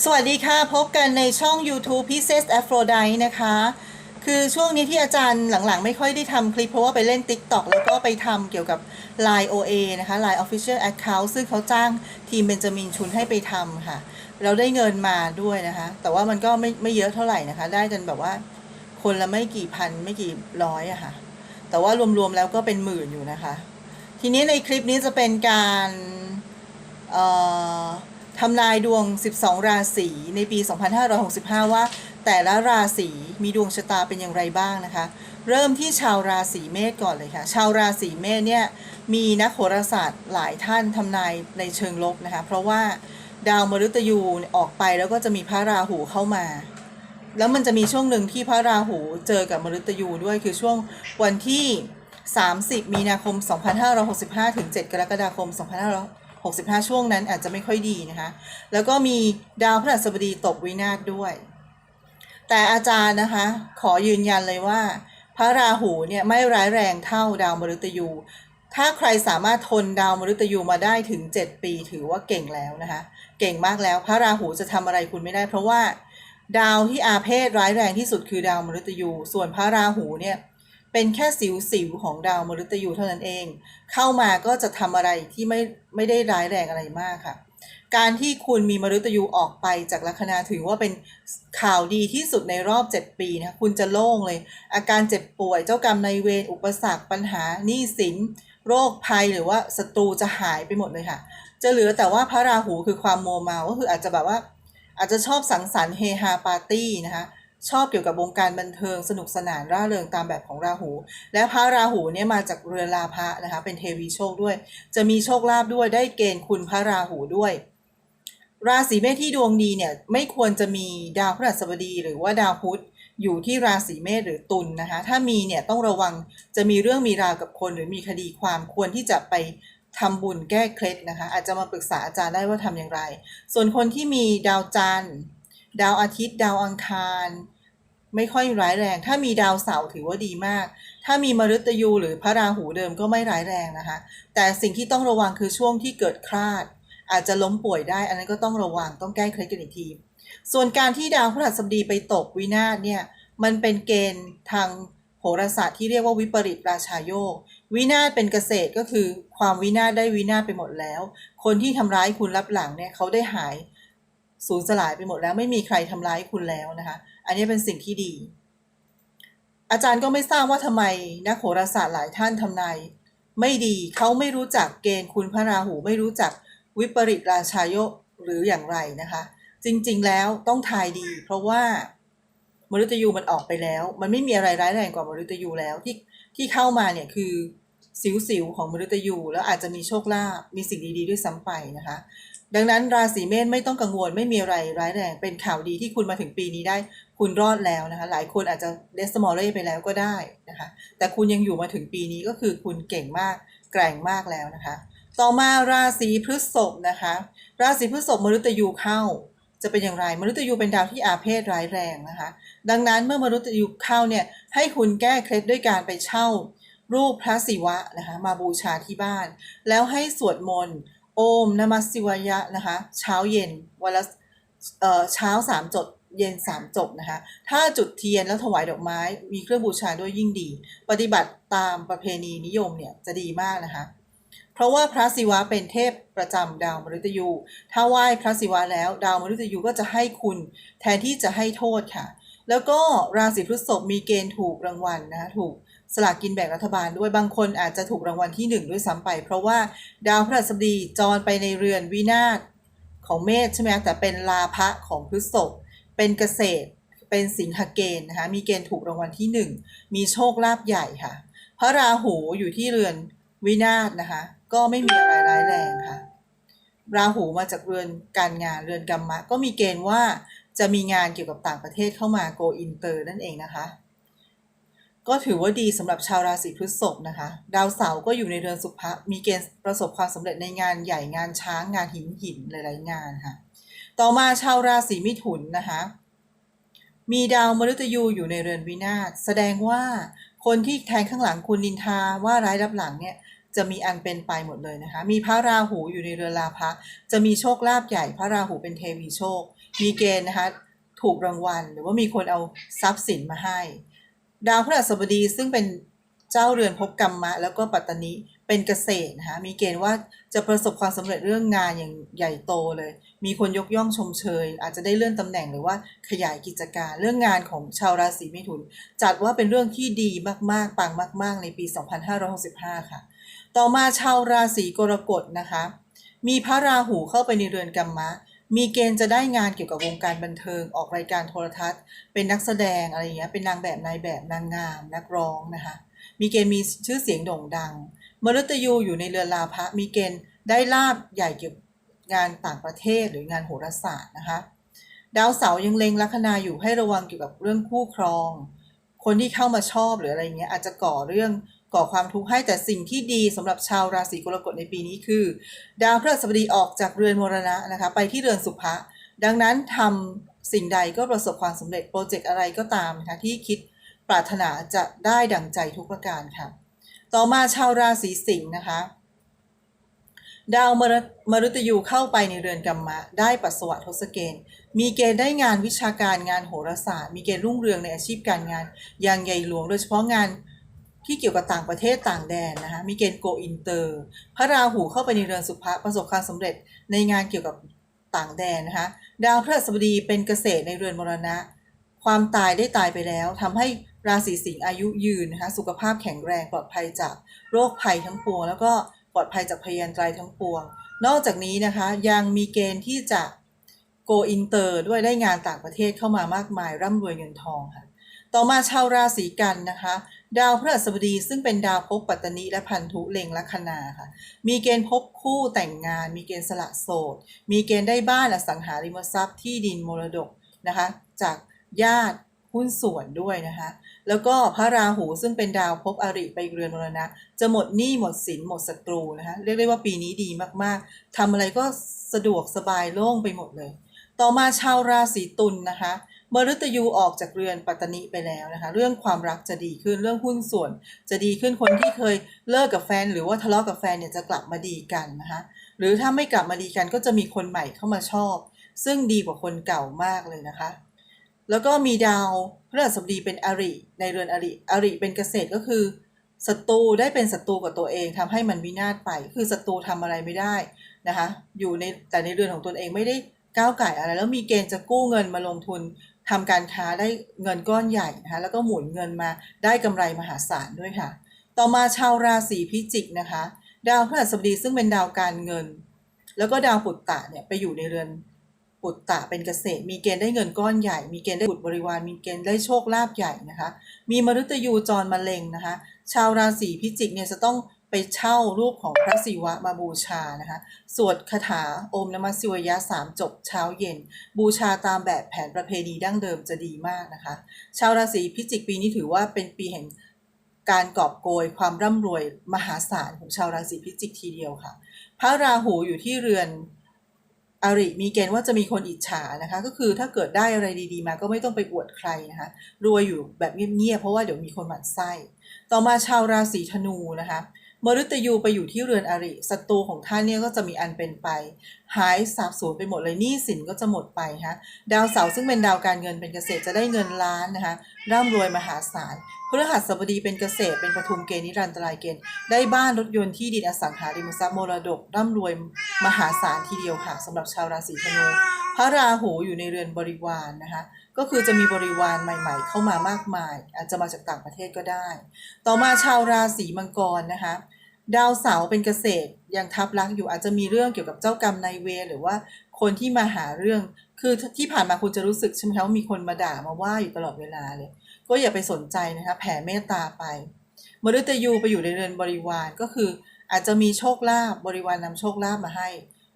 สวัสดีค่ะ พบกันในช่อง YouTube Pieces Aphrodite นะคะ คือช่วงนี้ที่อาจารย์หลังๆ ไม่ค่อยได้ทำคลิป เพราะว่าไปเล่น TikTok แล้วก็ไปทำเกี่ยวกับ Line OA นะคะ Line Official Account ซึ่งเขาจ้างทีมเบนจามินชุนให้ไปทำค่ะ เราได้เงินมาด้วยนะคะ แต่ว่ามันก็ไม่ไม่เยอะเท่าไหร่นะคะ ได้กันแบบว่าคนละไม่กี่พันไม่กี่ร้อยอะค่ะ แต่ว่ารวมๆแล้วก็เป็นหมื่นอยู่นะคะ ทีนี้ในคลิปนี้จะเป็นการเอ่อ ทำนายดวง 12 ราศีในปี 2565 ว่า แต่ละราศีมีดวงชะตาเป็นอย่างไรบ้างนะคะ เริ่มที่ชาวราศีเมษก่อนเลยค่ะ ชาวราศีเมษเนี่ยมีนักโหราศาสตร์หลายท่านทำนายในเชิงลบนะคะ เพราะว่าดาวมฤตยูออกไปแล้วก็จะมีพระราหูเข้ามา แล้วมันจะมีช่วงหนึ่งที่พระราหูเจอกับมฤตยูด้วยคือช่วงวันที่ 30 มีนาคม 2565 ถึง 7 กรกฎาคม 2565 ช่วงนั้นอาจจะไม่ค่อยดีนะคะ แล้วก็มีดาวพฤหัสบดีตกวินาศด้วย แต่อาจารย์นะคะ ขอยืนยันเลยว่า พระราหูเนี่ยไม่ร้ายแรงเท่าดาวมฤตยู ถ้าใครสามารถทนดาวมฤตยูมาได้ถึง 7 ปีถือว่าเก่งแล้วนะคะ เก่งมากแล้วพระราหูจะทำอะไรคุณไม่ได้ เพราะว่า ดาวที่อาเพศร้ายแรงที่สุดคือดาวมฤตยู ส่วนพระราหูเนี่ย เป็นแค่สิวสิวๆของดาวมฤตยูเท่านั้นเอง เข้ามาก็จะทำอะไรที่ไม่ไม่ได้ร้ายแรงอะไรมากค่ะ การที่คุณมีมฤตยูออกไปจากลัคนาถือว่าเป็นข่าวดีที่สุดในรอบ 7 ปีนะคุณจะโล่งเลย อาการเจ็บป่วยเจ้ากรรมในเวรอุปสรรคปัญหาหนี้สิน โรคภัยหรือว่าศัตรูจะหายไปหมดเลยค่ะ จะเหลือแต่ว่าพระราหูคือความโมเมาก็คืออาจจะแบบว่า อาจจะชอบสังสรรค์เฮฮาปาร์ตี้นะคะ ชอบเกี่ยวกับวงการบันเทิงสนุกสนานร่าเริงตามแบบของราหู และพระราหูเนี่ยมาจากเรือนลาภะนะคะเป็นเทวีโชคด้วย จะมีโชคลาภด้วยได้เกณฑ์คุณพระราหูด้วย ราศีเมษที่ดวงดีเนี่ยไม่ควรจะมีดาวพฤหัสบดีหรือว่าดาวพุธอยู่ที่ราศีเมษหรือตุลนนะคะ ถ้ามีเนี่ยต้องระวังจะมีเรื่องมีราวกับคนหรือมีคดีความควรที่จะไปทำบุญแก้เคล็ดนะคะ อาจจะมาปรึกษาอาจารย์ได้ว่าทำอย่างไร ส่วนคนที่มีดาวจันทร์ ดาวอาทิตย์ ดาวอังคาร ไม่ค่อยร้ายแรง ถ้ามีดาวเสาร์ถือว่าดีมาก ถ้ามีมฤตยูหรือพระราหูเดิมก็ไม่ร้ายแรงนะคะ แต่สิ่งที่ต้องระวังคือช่วงที่เกิดคลาด อาจจะล้มป่วยได้ อันนั้นก็ต้องระวังต้องแก้เคล็ดกันอีกที ส่วนการที่ดาวพฤหัสบดีไปตกวินาศเนี่ยมันเป็นเกณฑ์ทางโหราศาสตร์ที่เรียกว่าวิปริตราชาโยกวินาศเป็นเกษตรก็คือความวินาศได้วินาศไปหมดแล้ว คนที่ทำร้ายคุณรับหลังเนี่ยเขาได้หายสูญสลายไปหมดแล้วไม่มีใครทำร้ายคุณแล้วนะคะ อันนี้เป็นสิ่งที่ดี อาจารย์ก็ไม่ทราบว่าทำไมนักโหราศาสตร์หลายท่านทำนายไม่ดีเขาไม่รู้จักเกณฑ์คุณพระราหูไม่รู้จักวิปริตราชาโยหรืออย่างไรนะคะ จริงๆแล้วต้องทายดี เพราะว่ามฤตยูมันออกไปแล้ว มันไม่มีอะไรร้ายแรงกว่ามฤตยูแล้วที่ที่เข้ามาเนี่ยคือสิวๆของมฤตยูแล้วอาจจะมีโชคลาภมีสิ่งดีๆด้วยซ้ำไปนะคะ ดังนั้นราศีเมษไม่ต้องกังวลไม่มีอะไรร้ายแรงเป็นข่าวดีที่คุณมาถึงปีนี้ได้ คุณรอดแล้วนะคะ หลายคนอาจจะเดสมอลเล่ไปแล้วก็ได้นะคะ แต่คุณยังอยู่มาถึงปีนี้ก็คือคุณเก่งมากแกร่งมากแล้วนะคะ ต่อมาราศีพฤษภนะคะ ราศีพฤษภมฤตยูเข้าจะเป็นอย่างไรมฤตยูเป็นดาวที่อาเพศร้ายแรงนะคะ ดังนั้นเมื่อมฤตยูเข้าเนี่ยให้คุณแก้เคล็ดด้วยการไปเช่า รูปพระศิวะนะคะมาบูชาที่บ้าน แล้วให้สวดมนต์โอมนมัสสิวยะนะคะ เช้าเย็นวันละเอ่อเช้าสามจด เย็นสามจบนะคะ ถ้าจุดเทียนแล้วถวายดอกไม้มีเครื่องบูชาด้วยยิ่งดี ปฏิบัติตามประเพณีนิยมเนี่ยจะดีมากนะคะ เพราะว่าพระศิวะเป็นเทพประจำดาวมฤตยู ถ้าไหว้พระศิวะแล้วดาวมฤตยูก็จะให้คุณ แทนที่จะให้โทษค่ะ แล้วก็ราศีพฤษภมีเกณฑ์ถูกรางวัลนะคะถูกสลากกินแบ่งรัฐบาลด้วยบางคนอาจจะถูกรางวัลที่หนึ่งด้วยซ้ำไป เพราะว่าดาวพฤหัสบดีจรไปในเรือนวินาศของเมษใช่ไหมแต่เป็นลาภะของพฤษภ เป็นเกษตรเป็นสิงหเกณฑ์นะคะมีเกณฑ์ถูกรางวัลที่หนึ่งมีโชคลาภใหญ่ค่ะ พระราหูอยู่ที่เรือนวินาศนะคะ ก็ไม่มีอะไรร้ายแรงค่ะ ราหูมาจากเรือนการงานเรือนกรรมะ ก็มีเกณฑ์ว่าจะมีงานเกี่ยวกับต่างประเทศเข้ามา go inter นั่นเองนะคะ ก็ถือว่าดีสำหรับชาวราศีพฤษภนะคะ ดาวเสาร์ก็อยู่ในเรือนสุภะมีเกณฑ์ประสบความสำเร็จในงานใหญ่งานช้างงานหินหินหลายๆงานค่ะ ต่อมาชาวราศีมิถุนนะคะมีดาวมฤตยูอยู่ในเรือนวินาศแสดงว่าคนที่แทงข้างหลังคุณนินทาว่าร้ายรับหลังเนี่ยจะมีอันเป็นไปหมดเลยนะคะ มีพระราหูอยู่ในเรือนลาภะจะมีโชคลาภใหญ่พระราหูเป็นเทวีโชค มีเกณฑ์นะคะถูกรางวัล หรือว่ามีคนเอาทรัพย์สินมาให้ ดาวพฤหัสบดีซึ่งเป็นเจ้าเรือนภพกรรมะ แล้วก็ปัตตนิ เป็นเกษตรนะคะมีเกณฑ์ว่าจะประสบความสำเร็จเรื่องงานอย่างใหญ่โตเลย มีคนยกย่องชมเชย อาจจะได้เลื่อนตำแหน่งหรือว่าขยายกิจการเรื่องงานของชาวราศีมิถุน จัดว่าเป็นเรื่องที่ดีมากๆ ปังมาก ๆ ในปี 2565 ค่ะ ต่อมาชาวราศีกรกฎนะคะ มีพระราหูเข้าไปในเรือนกรรมะมีเกณฑ์จะได้งานเกี่ยวกับวงการบันเทิง ออกรายการโทรทัศน์ เป็นนักแสดงอะไรอย่างเงี้ยเป็นนางแบบนายแบบนางงาม นักร้องนะคะมีเกณฑ์มีชื่อเสียงโด่งดัง มฤตยูอยู่ในเรือนลาภะมีเกณฑ์ได้ลาบใหญ่เกี่ยวกับงานต่างประเทศหรืองานโหราศาสตร์นะคะ ดาวเสาร์ยังเล็งลัคนาอยู่ให้ระวังเกี่ยวกับเรื่องคู่ครอง คนที่เข้ามาชอบหรืออะไรเงี้ยอาจจะก่อเรื่องก่อความทุกข์ให้แต่สิ่งที่ดีสำหรับชาวราศีกรกฎในปีนี้คือ ดาวพฤหัสบดีออกจากเรือนมรณะนะคะไปที่เรือนสุภะดังนั้นทำสิ่งใดก็ประสบความสำเร็จโปรเจกต์อะไรก็ตามนะคะที่คิดปรารถนาจะได้ดังใจทุกประการค่ะ ต่อมาชาวราศีสิงห์นะคะ ดาวมรมฤตยูเข้าไปในเรือนกรรมะ ได้ปัสสาวะทศเกณฑ์ มีเกณฑ์ได้งานวิชาการงานโหราศาสตร์ มีเกณฑ์รุ่งเรืองในอาชีพการงาน อย่างใหญ่หลวง โดยเฉพาะงานที่เกี่ยวกับต่างประเทศต่างแดนนะคะ มีเกณฑ์โกอินเตอร์ พระราหูเข้าไปในเรือนสุภะประสบความสำเร็จในงานเกี่ยวกับต่างแดนนะคะ ดาวพฤหัสบดีเป็นเกษตรในเรือนมรณะ ความตายได้ตายไปแล้วทำให้ ราศีสิงห์อายุยืนนะคะสุขภาพแข็งแรงปลอดภัยจากโรคภัยทั้งปวง แล้วก็ปลอดภัยจากพยันตรายทั้งปวง นอกจากนี้นะคะยังมีเกณฑ์ที่จะ go inter ด้วยได้งานต่างประเทศเข้ามามากมาย ร่ำรวยเงินทองค่ะต่อมาชาวราศีกันนะคะ ดาวพฤหัสบดีซึ่งเป็นดาวภพปัตตนิและพันธุเล็งลัคนาค่ะ มีเกณฑ์พบคู่แต่งงาน มีเกณฑ์สละโสด มีเกณฑ์ได้บ้านอสังหาริมทรัพย์ที่ดินมรดกนะคะ จากญาติหุ้นส่วนด้วยนะคะ แล้วก็พระราหูซึ่งเป็นดาวภพอริไปเรือนมรณะ จะหมดหนี้หมดสินหมดศัตรูนะคะเรียกได้ว่าปีนี้ดีมากๆทำอะไรก็สะดวกสบายโล่งไปหมดเลย ต่อมาชาวราศีตุลนนะคะมฤตยูออกจากเรือนปัตตนิไปแล้วนะคะ เรื่องความรักจะดีขึ้นเรื่องหุ้นส่วน จะดีขึ้นคนที่เคยเลิกกับแฟน หรือว่าทะเลาะกับแฟนเนี่ยจะกลับมาดีกันนะคะ หรือถ้าไม่กลับมาดีกันก็จะมีคนใหม่เข้ามาชอบ ซึ่งดีกว่าคนเก่ามากเลยนะคะ แล้วก็มีดาวพฤหัสบดีเป็นอริ ในเรือนอริอริเป็นเกษตรก็คือศัตรูได้เป็นศัตรูกับตัวเองทำให้มันวินาศไป คือศัตรูทำอะไรไม่ได้นะคะอยู่ในแต่ในเรือนของตนเองไม่ได้ก้าวไก่อะไร แล้วมีเกณฑ์จะกู้เงินมาลงทุนทำการค้าได้เงินก้อนใหญ่นะคะแล้วก็หมุนเงินมาได้กำไรมหาศาลด้วยค่ะ ต่อมาชาวราศีพิจิกนะคะ ดาวพฤหัสบดีซึ่งเป็นดาวการเงิน แล้วก็ดาวปุตตะเนี่ยไปอยู่ในเรือน ปุตตะเป็นเกษตร มีเกณฑ์ได้เงินก้อนใหญ่ มีเกณฑ์ได้บุตรบริวาร มีเกณฑ์ได้โชคลาภใหญ่นะคะ มีมฤตยูจรมะเร็งนะคะ ชาวราศีพิจิกเนี่ยจะต้องไปเช่ารูปของพระศิวะมาบูชานะคะ สวดคาถาโอมนมัสสิวยะสามจบเช้าเย็น บูชาตามแบบแผนประเพณีดั้งเดิมจะดีมากนะคะ ชาวราศีพิจิกปีนี้ถือว่าเป็นปีแห่งการกอบโกยความร่ำรวยมหาศาลของชาวราศีพิจิกทีเดียวค่ะ พระราหูอยู่ที่เรือน อาริมีเกณฑ์ว่าจะมีคนอิจฉานะคะ ก็คือถ้าเกิดได้อะไรดีๆมาก็ไม่ต้องไปอวดใครนะคะรวยอยู่แบบเงียบๆเพราะว่าเดี๋ยวมีคนหมั่นไส้ ต่อมาชาวราศีธนูนะคะมฤตยูไปอยู่ที่เรือนอริศัตรูของท่านเนี่ยก็จะมีอันเป็นไป หายสาบสูญไปหมดเลยหนี้สินก็จะหมดไปฮะดาวเสาร์ซึ่งเป็นดาวการเงินเป็นเกษตรจะได้เงินล้านนะคะร่ำรวยมหาศาลพฤหัสบดีเป็นเกษตรเป็นปทุมเกณฑ์นิรันตรายเกณฑ์ได้บ้านรถยนต์ที่ดินอสังหาริมทรัพย์มรดกร่ำรวย มหาศาลทีเดียวค่ะสำหรับชาวราศีธนูพระราหูอยู่ในเรือนบริวารนนะคะก็คือจะมีบริวารใหม่ ๆ เข้ามามากมาย อาจจะมาจากต่างประเทศก็ได้ ต่อมาชาวราศีมังกรนะคะดาวเสาร์เป็นเกษตรยังทับลักอยู่อาจจะมีเรื่องเกี่ยวกับเจ้ากรรมนายเวรหรือว่าคนที่มาหาเรื่องคือที่ผ่านมาคุณจะรู้สึกใช่ไหมคะว่ามีคนมาด่ามาว่าอยู่ตลอดเวลาเลย ก็อย่าไปสนใจนะคะแผ่เมตตาไปมฤตยูไปอยู่ในเรือนบริวารก็คือ อาจจะมีโชคลาภบริวารนำโชคลาภมาให้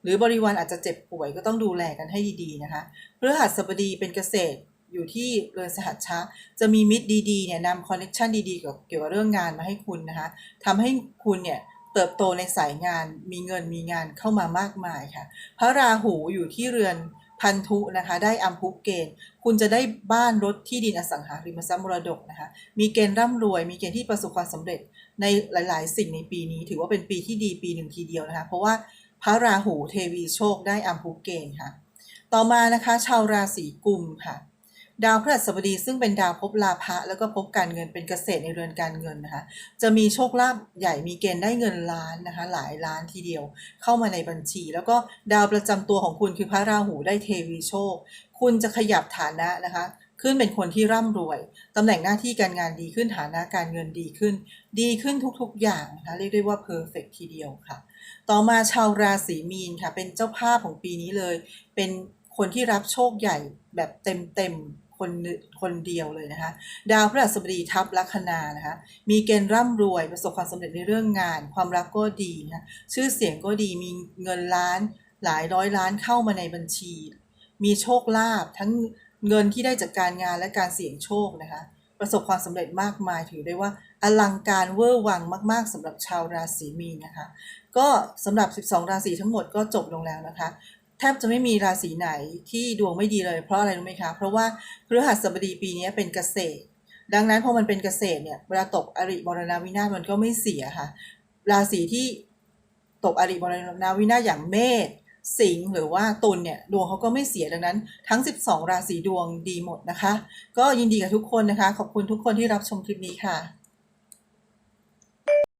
หรือบริวารอาจจะเจ็บป่วยก็ต้องดูแลกันให้ดีๆนะคะพฤหัสบดีเป็นเกษตรอยู่ที่เรือนสหัชชะ จะมีมิตรดีๆเนี่ยนำคอนเนคชันดีๆเกี่ยวเกี่ยวกับเรื่องงานมาให้คุณนะคะทำให้คุณเนี่ยเติบโตในสายงานมีเงินมีงานเข้ามามากมายค่ะ พระราหูอยู่ที่เรือนพันธุนะคะ ได้อัมพุเกณฑ์ คุณจะได้บ้านรถที่ดินอสังหาริมทรัพย์มรดกนะคะ มีเกณฑ์ร่ำรวย มีเกณฑ์ที่ประสบความสำเร็จ ในหลาย ๆ สิ่งในปีนี้ ถือว่าเป็นปีที่ดีปีหนึ่งทีเดียวนะคะ เพราะว่าพระราหูเทวีโชคได้อัมพุเกณค่ะ ต่อมานะคะ ชาวราศีกุมค่ะ ดาวพฤหัสบดีซึ่งเป็นดาวภพลาภะแล้วก็ภพการเงินเป็นเกษตรในเรือนการเงินนะคะ จะมีโชคลาภใหญ่มีเกณฑ์ได้เงินล้านนะคะ หลายล้านทีเดียว เข้ามาในบัญชี แล้วก็ดาวประจำตัวของคุณคือพระราหูได้เทวีโชค คุณจะขยับฐานะนะคะ ขึ้นเป็นคนที่ร่ำรวย ตำแหน่งหน้าที่การงานดีขึ้นฐานะการเงินดีขึ้น ดีขึ้นทุกๆอย่างนะคะเรียกได้ว่าเพอร์เฟกทีเดียวค่ะ ต่อมาชาวราศีมีนค่ะ เป็นเจ้าภาพของปีนี้เลย เป็นคนที่รับโชคใหญ่แบบเต็มๆคนคนเดียวเลยนะคะ ดาวพฤหัสบดีทับลัคนานะคะ มีเกณฑ์ร่ำรวยประสบความสำเร็จในเรื่องงาน ความรักก็ดีนะชื่อเสียงก็ดีมีเงินล้านหลายร้อยล้านเข้ามาในบัญชี มีโชคลาภทั้ง เงินที่ได้จากการงานและการเสี่ยงโชคนะคะ ประสบความสำเร็จมากมายถือได้ว่าอลังการเวอร์วังมาก ๆสำหรับชาวราศีมีนนะคะ ก็สำหรับ 12 ราศีทั้งหมดก็จบลงแล้วนะคะแทบจะไม่มีราศีไหนที่ดวงไม่ดีเลยเพราะอะไรรู้ไหมคะ เพราะว่าพฤหัสบดีปีนี้เป็นเกษตร ดังนั้นพอมันเป็นเกษตรเนี่ยเวลาตกอริมรณวินาศมันก็ไม่เสียค่ะ ราศีที่ตกอริมรณวินาศอย่างเมษ สิงห์หรือว่าตุลเนี่ยดวงเขาก็ไม่เสียดังนั้น ทั้ง 12 ราศีดวงดีหมดนะคะ ก็ยินดีกับทุกคนนะคะ ขอบคุณทุกคนที่รับชมคลิปนี้ค่ะ